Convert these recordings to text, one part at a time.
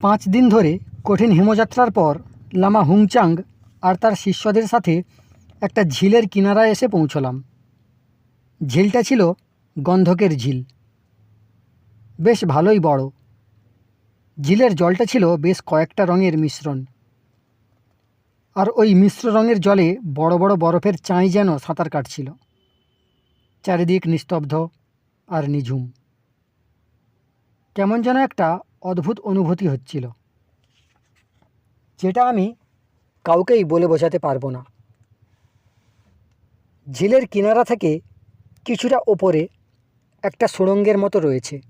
পাঁচ দিন ধরে কঠিন হিমযাত্রার পর লামা হুংচাং আর তার শিষ্যদের সাথে একটা ঝিলের কিনারায় এসে পৌঁছলাম। ঝিলটা ছিল গন্ধকের ঝিল। বেশ ভালোই বড়। ঝিলের জলটা ছিল বেশ কয়েকটা রঙের মিশ্রণ। আর ওই মিশ্র রঙের জলে বড় বড় বরফের চাঁই যেন সাঁতার কাটছিল। চারিদিক নিস্তব্ধ আর নিঝুম। কেমন যেন একটা অদ্ভুত অনুভূতি হচ্ছিল। যেটা আমি কাউকেই বলে বোঝাতে পারব না। ঝিলের কিনারা থেকে কিছুটা ওপরে একটা সুড়ঙ্গের মতো রয়েছে।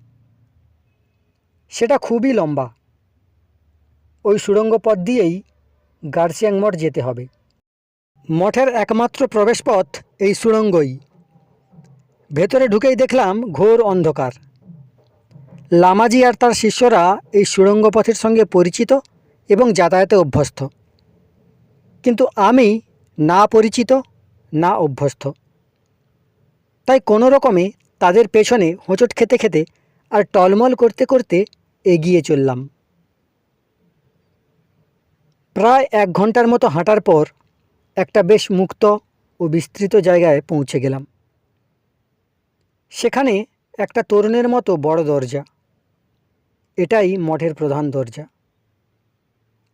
সেটা খুবই লম্বা। ওই সুড়ঙ্গ পথ দিয়েই গার্সিয়াং মঠ যেতে হবে। মঠের একমাত্র প্রবেশপথ এই সুড়ঙ্গই। ভেতরে ঢুকেই দেখলাম ঘোর অন্ধকার। লামাজি আর তার শিষ্যরা এই সুড়ঙ্গ পথের সঙ্গে পরিচিত এবং যাতায়াতে অভ্যস্ত। কিন্তু আমি না পরিচিত, না অভ্যস্ত। তাই কোনো রকমে তাদের পেছনে হোঁচট খেতে খেতে আর টলমল করতে করতে এগিয়ে চললাম। প্রায় এক ঘণ্টার মতো হাঁটার পর একটা বেশ মুক্ত ও বিস্তৃত জায়গায় পৌঁছে গেলাম। সেখানে একটা তরুণের মতো বড় দরজা। এটাই মঠের প্রধান দরজা।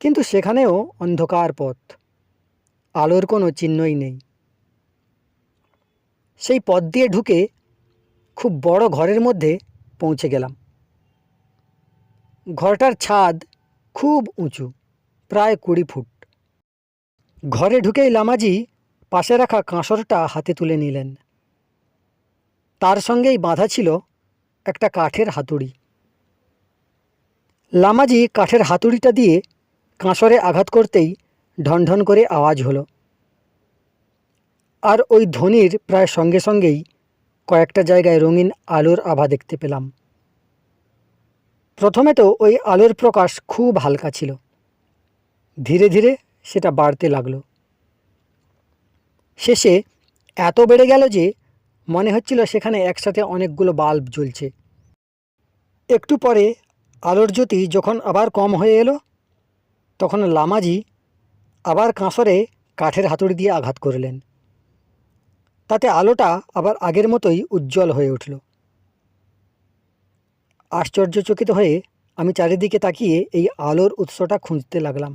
কিন্তু সেখানেও অন্ধকার পথ, আলোর কোনো চিহ্নই নেই। সেই পথ দিয়ে ঢুকে খুব বড় ঘরের মধ্যে পৌঁছে গেলাম। ঘরটার ছাদ খুব উঁচু, প্রায় কুড়ি ফুট। ঘরে ঢুকেই লামাজি পাশে রাখা কাঁসরটা হাতে তুলে নিলেন। তার সঙ্গেই বাঁধা ছিল একটা কাঠের হাতুড়ি। লামাজি কাঠের হাতুড়িটা দিয়ে কাঁসরে আঘাত করতেই ঢনঢন করে আওয়াজ হলো। আর ওই ধ্বনির প্রায় সঙ্গে সঙ্গেই কয়েকটা জায়গায় রঙিন আলোর আভা দেখতে পেলাম। প্রথমে তো ওই আলোর প্রকাশ খুব হালকা ছিল। ধীরে ধীরে সেটা বাড়তে লাগল। শেষে এত বেড়ে গেল যে মনে হচ্ছিল সেখানে একসাথে অনেকগুলো বাল্ব জ্বলছে। একটু পরে আলোর জ্যোতি যখন আবার কম হয়ে এলো, তখন লামাজি আবার কাঁসরে কাঠের হাতুড়ি দিয়ে আঘাত করলেন। তাতে আলোটা আবার আগের মতোই উজ্জ্বল হয়ে উঠল। আশ্চর্যচকিত হয়ে আমি চারিদিকে তাকিয়ে এই আলোর উৎসটা খুঁজতে লাগলাম।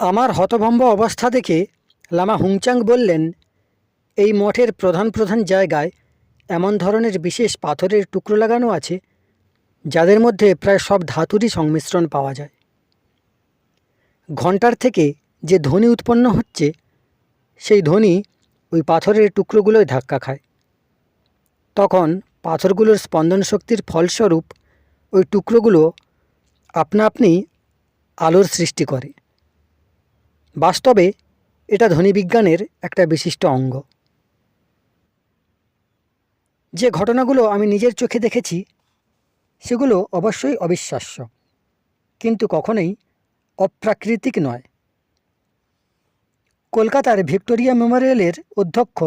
আমার হতভম্ব অবস্থা দেখে লামা হুংচাং বললেন, এই মঠের প্রধান প্রধান জায়গায় এমন ধরনের বিশেষ পাথরের টুকরো লাগানো আছে যাদের মধ্যে প্রায় সব ধাতুরই সংমিশ্রণ পাওয়া যায়। ঘণ্টার থেকে যে ধ্বনি উৎপন্ন হচ্ছে, সেই ধ্বনি ওই পাথরের টুকরোগুলোয় ধাক্কা খায়। তখন পাথরগুলোর স্পন্দন শক্তির ফলস্বরূপ ওই টুকরোগুলো আপনা আপনি আলোর সৃষ্টি করে। বাস্তবে এটা ধ্বনিবিজ্ঞানের একটা বিশিষ্ট অঙ্গ। যে ঘটনাগুলো আমি নিজের চোখে দেখেছি সেগুলো অবশ্যই অবিশ্বাস্য। কিন্তু কখনোই অপ্রাকৃতিক নয়। কলকাতার ভিক্টোরিয়া মেমোরিয়ালের অধ্যক্ষ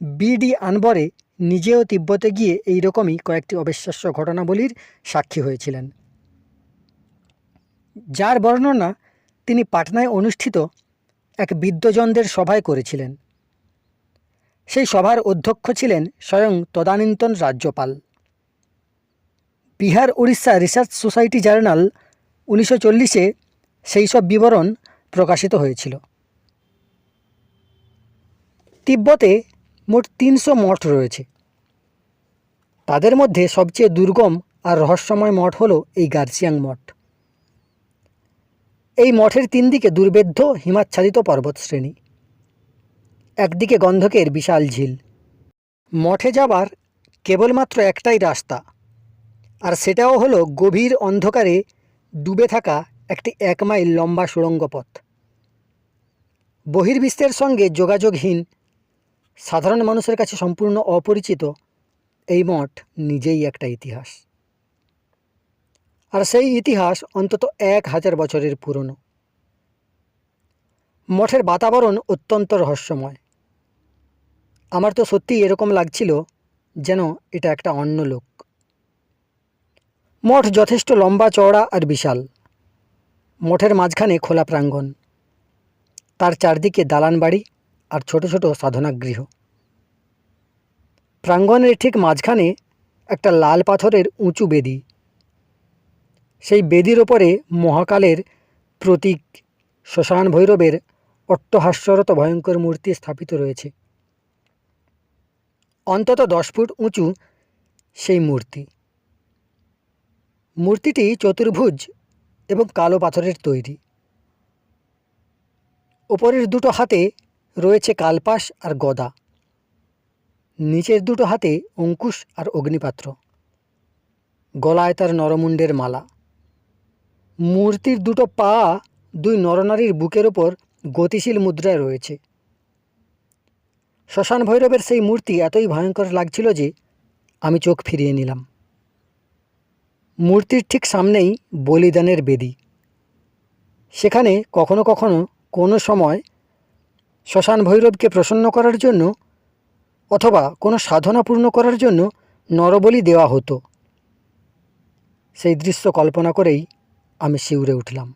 বিডি আনবরে নিজেও তিব্বতে গিয়ে এই রকমই কয়েকটি অবিশ্বাস্য ঘটনাবলীর সাক্ষী হয়েছিলেন। যার বর্ণনা তিনি পাটনায় অনুষ্ঠিত এক বিদ্বজনদের সভায় করেছিলেন। সেই সভার অধ্যক্ষ ছিলেন স্বয়ং তদানীন্তন রাজ্যপাল। Bihar Orissa research society journal উনিশশো চল্লিশে সেই সব বিবরণ প্রকাশিত হয়েছিল। তিব্বতে মোট তিনশো মঠ রয়েছে। তাদের মধ্যে সবচেয়ে দুর্গম আর রহস্যময় মঠ হল এই গার্সিয়াং মঠ। এই মঠের তিন দিকে দুর্বেদ্য হিমাচ্ছাদিত পর্বতশ্রেণী। একদিকে গন্ধকের বিশাল ঝিল। মঠে যাবার কেবলমাত্র একটাই রাস্তা আর সেটাও হলো গভীর অন্ধকারে ডুবে থাকা একটি এক মাইল লম্বা সুড়ঙ্গ পথ বহির্বিশ্বের সঙ্গে যোগাযোগহীন, সাধারণ মানুষের কাছে সম্পূর্ণ অপরিচিত এই মঠ নিজেই একটা ইতিহাস। আর সেই ইতিহাস অন্তত এক হাজার বছরের পুরনো। মঠের বাতাবরণ অত্যন্ত রহস্যময়। আমার তো সত্যিই এরকম লাগছিল যেন এটা একটা অন্য লোক। মঠ যথেষ্ট লম্বা, চওড়া আর বিশাল। মঠের মাঝখানে খোলা প্রাঙ্গণ। তার চারদিকে দালান বাড়ি আর ছোট ছোট সাধনাগৃহ। প্রাঙ্গণের ঠিক মাঝখানে একটা লাল পাথরের উঁচু বেদি। সেই বেদির ওপরে মহাকালের প্রতীক শ্মশান ভৈরবের অট্টহাস্যরত ভয়ঙ্কর মূর্তি স্থাপিত রয়েছে। অন্তত দশ ফুট উঁচু সেই মূর্তি। মূর্তিটি চতুর্ভুজ এবং কালো পাথরের তৈরি। ওপরের দুটো হাতে রয়েছে কালপাশ আর গদা। নিচের দুটো হাতে অঙ্কুশ আর অগ্নিপাত্র। গলায় তার নরমুণ্ডের মালা। মূর্তির দুটো পা দুই নরনারীর বুকের ওপর গতিশীল মুদ্রায় রয়েছে। শ্মশান ভৈরবের সেই মূর্তি এতই ভয়ঙ্কর লাগছিল যে আমি চোখ ফিরিয়ে নিলাম। মূর্তির ঠিক সামনেই বলিদানের বেদি। সেখানে কখনো কখনো কোনো সময় শ্মশান ভৈরবকে প্রসন্ন করার জন্য অথবা কোনো সাধনা পূর্ণ করার জন্য নরবলি দেওয়া হতো। সেই দৃশ্য কল্পনা করেই আমি শিউরে উঠলাম।